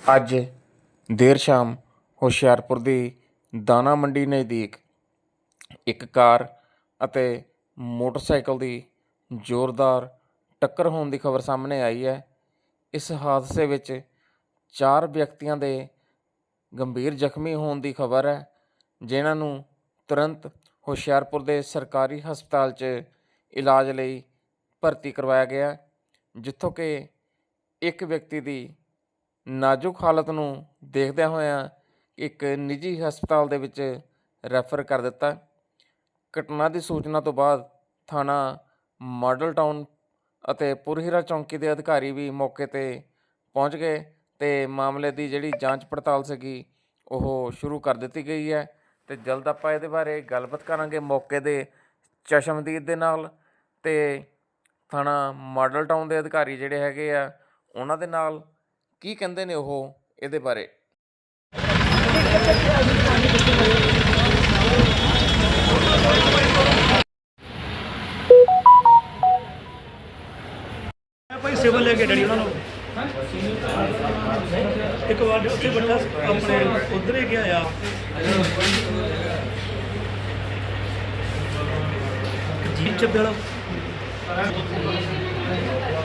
ਅੱਜ ਦੇਰ ਸ਼ਾਮ ਹੁਸ਼ਿਆਰਪੁਰ ਦੀ ਦਾਣਾ ਮੰਡੀ ਨਜ਼ਦੀਕ ਇੱਕ ਕਾਰ ਅਤੇ ਮੋਟਰਸਾਈਕਲ ਦੀ ਜ਼ੋਰਦਾਰ ਟੱਕਰ ਹੋਣ ਦੀ ਖਬਰ ਸਾਹਮਣੇ ਆਈ ਹੈ। ਇਸ ਹਾਦਸੇ ਵਿੱਚ ਚਾਰ ਵਿਅਕਤੀਆਂ ਦੇ ਗੰਭੀਰ ਜ਼ਖਮੀ ਹੋਣ ਦੀ ਖਬਰ ਹੈ, ਜਿਨ੍ਹਾਂ ਨੂੰ ਤੁਰੰਤ ਹੁਸ਼ਿਆਰਪੁਰ ਦੇ ਸਰਕਾਰੀ ਹਸਪਤਾਲ 'ਚ ਇਲਾਜ ਲਈ ਭਰਤੀ ਕਰਵਾਇਆ ਗਿਆ, ਜਿੱਥੋਂ ਕਿ ਇੱਕ ਵਿਅਕਤੀ ਦੀ ਨਾਜ਼ੁਕ ਹਾਲਤ ਨੂੰ ਦੇਖਦਿਆਂ ਹੋਇਆਂ ਇੱਕ ਨਿੱਜੀ ਹਸਪਤਾਲ ਦੇ ਵਿੱਚ ਰੈਫਰ ਕਰ ਦਿੱਤਾ। ਘਟਨਾ ਦੀ ਸੂਚਨਾ ਤੋਂ ਬਾਅਦ ਥਾਣਾ ਮਾਡਲ ਟਾਊਨ ਅਤੇ ਪੁਰਹੀਰਾ ਚੌਂਕੀ ਦੇ ਅਧਿਕਾਰੀ ਵੀ ਮੌਕੇ ਤੇ ਪਹੁੰਚ ਗਏ ਤੇ ਮਾਮਲੇ ਦੀ ਜਿਹੜੀ ਜਾਂਚ ਪੜਤਾਲ ਸੀਗੀ, ਉਹ ਸ਼ੁਰੂ ਕਰ ਦਿੱਤੀ ਗਈ ਹੈ। ਤੇ ਜਲਦ ਆਪਾਂ ਇਹਦੇ ਬਾਰੇ ਗੱਲਬਾਤ ਕਰਾਂਗੇ ਮੌਕੇ ਦੇ ਚਸ਼ਮਦੀਦ ਦੇ ਨਾਲ ਤੇ ਥਾਣਾ ਮਾਡਲ ਟਾਊਨ ਦੇ ਅਧਿਕਾਰੀ ਜਿਹੜੇ ਹੈਗੇ ਆ, ਉਹਨਾਂ ਦੇ ਨਾਲ ਕੀ ਕਹਿੰਦੇ ਨੇ ਉਹ ਇਹਦੇ ਬਾਰੇ? ਭਾਈ ਸਿਵਲ ਲੈ ਕੇ ਡੈਡੀ ਉਹਨਾਂ ਨੂੰ। ਇੱਕ ਵਾਰ ਉੱਥੇ ਬੱਚਾ ਆਪਣੇ ਉਧਰ ਹੀ ਗਿਆ ਆ। ਜੀ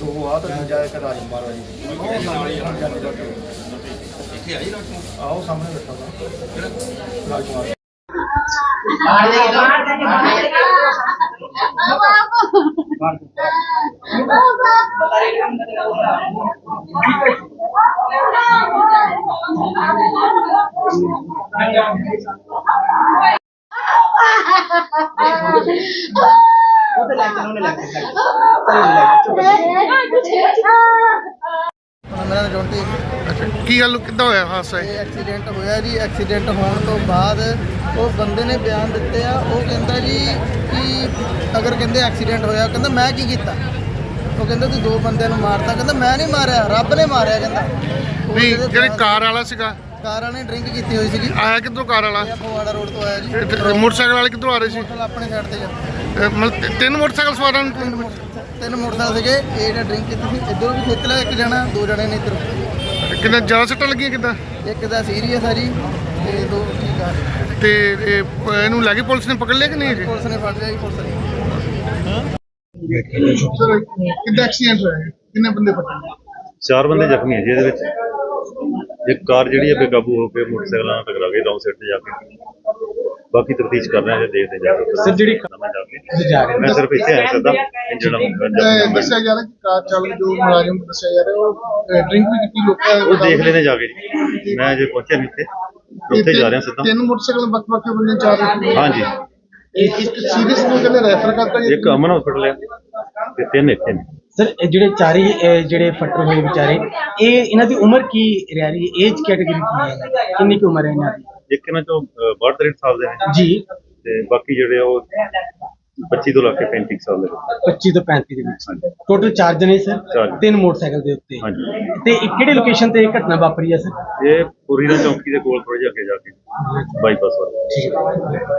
ਦੋ। ਆ। ਤਾਂ ਦੂਜਾ ਇੱਕ ਰਾਜ? ਮਾਰਵਾ ਜੀ ਆਓ ਸਾਹਮਣੇ ਬੈਠਾ ਵਾ। ਰਾਜਕੁਮਾਰ ਉਹਦੇ ਕੇ ਮੇਰਾ ਜੋਂਟੀ। ਅੱਛਾ ਗੱਲ ਕਿੱਦਾਂ ਹੋਇਆ ਹਾਦਸਾ ਇਹ? ਇਹ ਐਕਸੀਡੈਂਟ ਹੋਇਆ ਜੀ। ਐਕਸੀਡੈਂਟ ਹੋਣ ਤੋਂ ਬਾਅਦ ਉਹ ਬੰਦੇ ਨੇ ਬਿਆਨ ਦਿੱਤੇ ਆ। ਉਹ ਕਹਿੰਦਾ ਜੀ ਕਿ ਅਗਰ ਕਹਿੰਦੇ ਐਕਸੀਡੈਂਟ ਹੋਇਆ ਕਹਿੰਦਾ ਮੈਂ ਕੀ ਕੀਤਾ? ਉਹ ਕਹਿੰਦਾ ਤੂੰ ਦੋ ਬੰਦਿਆਂ ਨੂੰ ਮਾਰਤਾ। ਕਹਿੰਦਾ ਮੈਂ ਨਹੀਂ ਮਾਰਿਆ ਰੱਬ ਨੇ ਮਾਰਿਆ ਕਹਿੰਦਾ। ਉਹ ਕਹਿੰਦੇ ਜਿਹੜੇ ਕਾਰ ਵਾਲਾ ਸੀਗਾ? ਕਾਰ ਵਾਲੇ ਨੇ ਡਰਿੰਕ ਕੀਤੀ ਹੋਈ ਸੀਗੀ। ਆਇਆ ਕਿੱਧਰੋਂ ਕਾਰ ਵਾਲਾ? ਇਹ ਫਗਵਾੜਾ ਰੋਡ ਤੋਂ ਆਇਆ ਜੀ। ਤੇ ਮੋਟਰਸਾਈਕਲ ਵਾਲੇ ਕਿੱਧਰੋਂ ਆ ਰਹੇ ਸੀ? ਮੋਟਰਸਾਈਕਲ ਆਪਣੇ ਸਾਈਡ ਤੇ ਜਾ ਮਤਲਬ ਤਿ- ਤਿੰਨ ਮੋਟਰਸਾਈਕਲ ਸਵਾਰਾਂ ਨੂੰ ਤਿੰਨ ਮੋਟਰ- ਤਿੰਨ ਮੋਟਰਸਾਈਕਲ ਸੀਗੇ ਇਹ ਜਿਹੜਾ ਡਰਿੰਕ ਕੀਤੀ ਸੀ ਇੱਧਰੋਂ ਵੀ ਖਿੱਚ ਲਿਆ ਇੱਕ ਜਣਾ ਦੋ ਜਣੇ ਨੇ ਇੱਧਰੋਂ। ਕਿੰਨਾ ਜ਼ਿਆਦਾ ਸੱਟਾਂ ਲੱਗੀਆਂ ਕਿੱਦਾਂ? ਇੱਕ ਦਾ ਸੀਰੀਅਸ ਆ ਜੀ ਤੇ ਦੋ ਠੀਕ ਆ। ਤੇ ਇਹ ਪ- ਇਹਨੂੰ ਲੈ ਕੇ ਪੁਲਿਸ ਨੇ ਪਕੜ ਲਿਆ ਕਿ ਨਹੀਂ ਜੀ? ਪੁਲਿਸ ਨੇ ਫੜ ਲਿਆ ਜੀ ਪੁਲਿਸ ਨੇ। ਸਰ ਕਿੱਦਾਂ ਐਕਸੀਡੈਂਟ ਹੋਇਆ ਕਿੰਨੇ ਬੰਦੇ ਪਕੜੇ ਚਾਰ ਬੰਦੇ ਜ਼ਖਮੀ ਹੈ ਜੀ ਇਹਦੇ ਵਿੱਚ। ਇੱਕ ਕਾਰ ਜਿਹੜੀ ਹੈ ਬੇਕਾਬੂ ਹੋ ਕੇ ਮੋਟਰਸਾਈਕਲਾਂ ਨਾਲ ਟਕਰਾ ਗਈ ਰੌਂਗ ਸਾਈਡ ਤੇ ਜਾ ਕੇ। ਬਾਕੀ ਤਫਤੀਸ਼ ਕਰ ਰਹੇ ਹਾਂ ਜੇ ਦੇਖਦੇ ਜਾ ਕੇ ਸਰ ਜਿਹੜੀ ਮੈਂ ਜਾ ਕੇ। ਮੈਂ ਸਿਰਫ ਇੱਥੇ ਆਇਆ ਸਦਾ ਜਿਹੜਾ ਦੱਸਿਆ ਜਾ ਰਿਹਾ ਕਿ ਕਾਰ ਚਾਲਕ ਜੋ ਮੁਲਾਜ਼ਮ ਦੱਸਿਆ ਜਾ ਰਿਹਾ ਉਹ ਡਰਿੰਕ ਵੀ ਕੀਤੀ ਲੋਕਾਂ ਉਹ ਦੇਖ ਲੈਣੇ ਜਾ ਕੇ ਜੀ। ਮੈਂ ਅਜੇ ਪਹੁੰਚਿਆ ਨਹੀਂ ਇੱਥੇ। ਉੱਥੇ ਜਾ ਰਿਹਾ ਸਿੱਧਾ। ਤਿੰਨ ਮੋਟਰਸਾਈਕਲ ਵੱਖ ਵੱਖ ਬੰਦੇ ਚਾਰ ਹਾਂਜੀ। ਇੱਕ ਸੀਰੀਅਸ ਨੂੰ ਕਹਿੰਦੇ ਰੈਫਰ ਕਰਤਾ ਇੱਕ ਅਮਨ ਹਸਪੀਟਲ ਹੈ। ਤੇ ਤਿੰਨ ਇੱਥੇ ਨੇ। ਸਰ ਇਹ ਜਿਹੜੇ ਚਾਰੇ ਇਹ ਜਿਹੜੇ ਫੱਟਰ ਹੋਏ ਵਿਚਾਰੇ ਇਹ ਇਹਨਾਂ ਦੀ ਉਮਰ ਕੀ ਰਹਿ ਰਹੀ ਹੈ? ਏਜ ਕੈਟਾਗਰੀ ਕੀ ਹੈ? ਕਿੰਨੀ ਕੁ ਉਮਰ ਹੈ ਇਹਨਾਂ ਦੀ? ਇੱਕ ਇਹਨਾਂ ਚੋਂ 62 ਸਾਲ ਦੇ ਨੇ। ਜੀ। ਤੇ ਬਾਕੀ ਜਿਹੜੇ ਉਹ 25 ਤੋਂ ਲੈ ਕੇ 35 ਸਾਲ ਦੇ ਨੇ। 25 ਤੋਂ 35 ਦੇ ਵਿੱਚ। ਟੋਟਲ ਚਾਰ ਜਣੇ ਸਰ ਚਾਰ। ਤਿੰਨ ਮੋਟਰਸਾਈਕਲ ਦੇ ਉੱਤੇ। ਹਾਂਜੀ। ਤੇ ਇਹ ਕਿਹੜੇ ਲੋਕੇਸ਼ਨ ਤੇ ਇਹ ਘਟਨਾ ਵਾਪਰੀ ਹੈ ਸਰ ਇਹ ਪੁਰੀ ਦਾ ਚੌਂਕੀ ਦੇ ਕੋਲ ਥੋੜੇ ਜਿਹਾ ਅੱਗੇ ਜਾ ਕੇ। ਬਾਈਪਾਸ ਵਾਲਾ।